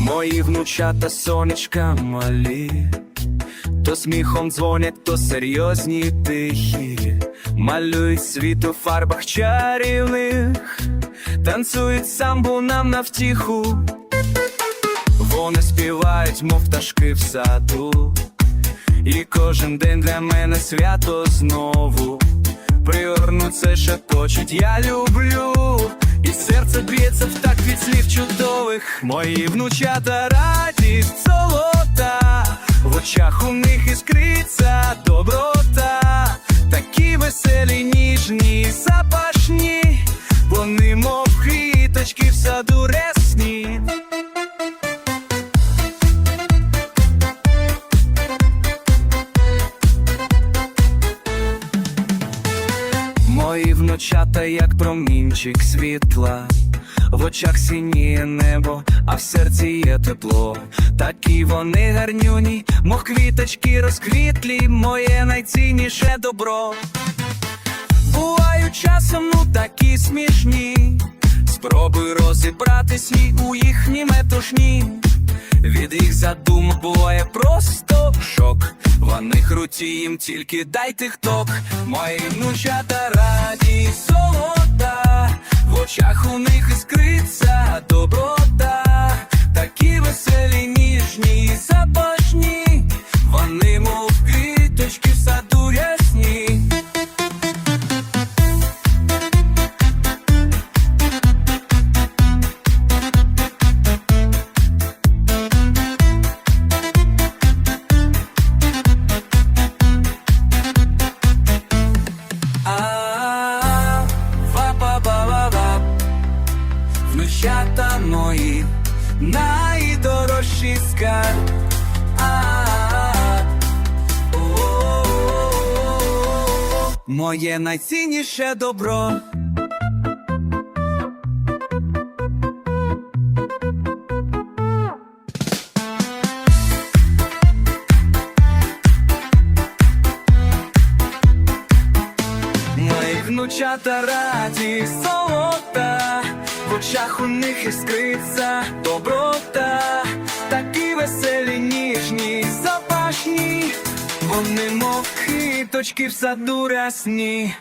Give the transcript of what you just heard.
Мої внучата сонечка малі, то сміхом дзвонять, то серйозні тихі, малюють світ у фарбах чарівних, танцюють самбу нам на втіху. Вони співають, мов пташки в саду, і кожен день для мене свято знову. Пригорну це шепочуть, я люблю, і серце б'ється в такт від слів чудових. Мої внучата радість золота, в очах у них іскриться доброта, такі веселі, ніжні, запашні, вони мов квіточки в саду рясні. Мої як промінчик світла, в очах сініє небо, а в серці є тепло. Такі вони гарнюні, мов квіточки розквітлі, моє найцінніше добро. Бувають часом, ну такі смішні. Спробуй розібратись і у їхній метушні. Від їх задум буває просто шок. Вони круті їм тільки дай тик-ток. Мої внучата раді солода, в очах у них іскриться доброта, такі веселі, ніжні, і запашні, вони мов квіточки в саду найдорожчий скарб. А. Моє найцінніше добро. Внучата раді в очах у них іскриться доброта, такі веселі, ніжні, запашні, вони мов квіточки в саду рясні.